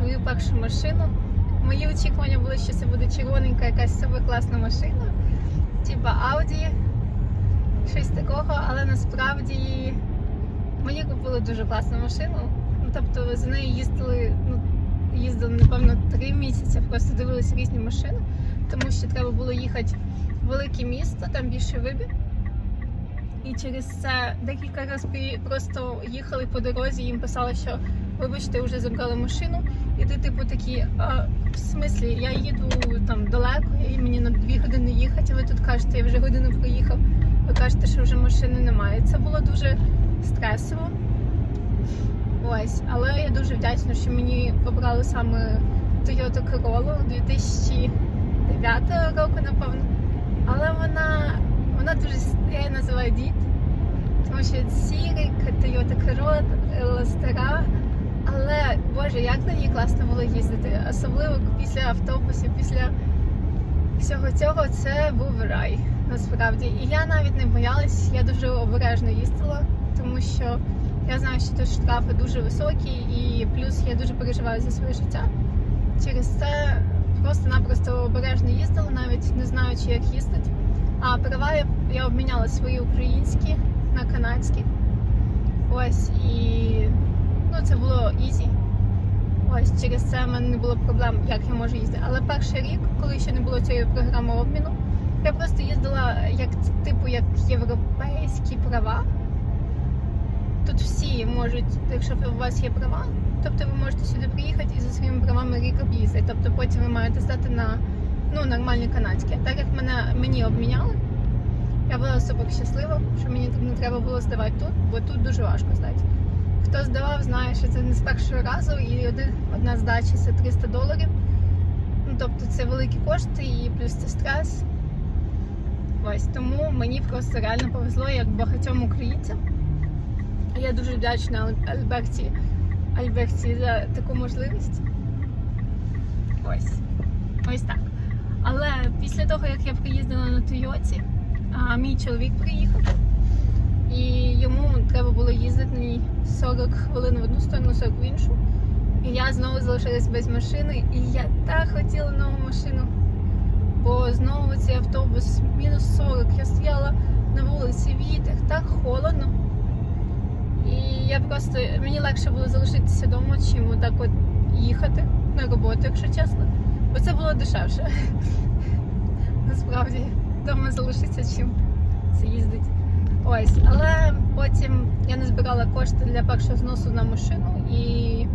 свою першу машину. Мої очікування були, що це буде червоненька якась супер класна машина, типа Audi, щось такого, але насправді мені купили дуже класну машину. Ну, тобто за нею їздили, ну, їздили, напевно, три місяці, просто дивилися різні машини, тому що треба було їхати в велике місто, там більше вибір. І через це декілька разів просто їхали по дорозі, їм писали, що вибачте, вже забрали машину. І ти, типу, такі, а, в смислі, я їду там далеко, і мені на дві години їхати, ви тут кажете, я вже годину проїхав. Ви кажете, що вже машини немає. Це було дуже стресово. Ось, але я дуже вдячна, що мені обрали саме Toyota Corolla 2009 року, напевно. Але вона, вона дуже я її називаю дід, тому що сірий Toyota Corolla стара. Але Боже, як на ній класно було їздити. Особливо після автобусів, після всього цього це був рай насправді. І я навіть не боялась, я дуже обережно їздила, тому що я знаю, що тут штрафи дуже високі, і плюс я дуже переживаю за своє життя. Через це просто-напросто обережно їздила, навіть не знаючи, як їздити. А права я, я обміняла свої українські на канадські. Ось і ну це було ізі. Ось через це в мене не було проблем, як я можу їздити. Але перший рік, коли ще не було цієї програми обміну, я просто їздила як типу як європейські права. Тут всі можуть, якщо у вас є права, тобто ви можете сюди приїхати і за своїми правами рік об'їздити. Тобто потім ви маєте здати на ну, нормальні канадські. Так як мене мені обміняли, я була супер щаслива, що мені не треба було здавати тут, бо тут дуже важко здати. Хто здавав, знає, що це не з першого разу, і один, одна здача це 300 доларів. Ну, тобто це великі кошти і плюс це стрес. Ось тому мені просто реально повезло, як багатьом українцям. Я дуже вдячна Альберті, Альберті за таку можливість. Ось. Ось так. Але після того, як я приїздила на Тойоті, мій чоловік приїхав, і йому треба було їздити на ній 40 хвилин в одну сторону, 40 в іншу. І я знову залишилась без машини, і я так хотіла нову машину. Бо знову цей автобус мінус 40. Я стояла на вулиці, вітер, так холодно. І я просто мені легше було залишитися вдома, чим отак от їхати на роботу, якщо чесно. Бо це було дешевше. Насправді, вдома залишитися, чим це їздить. Ось, але потім я не збирала кошти для першого зносу на машину і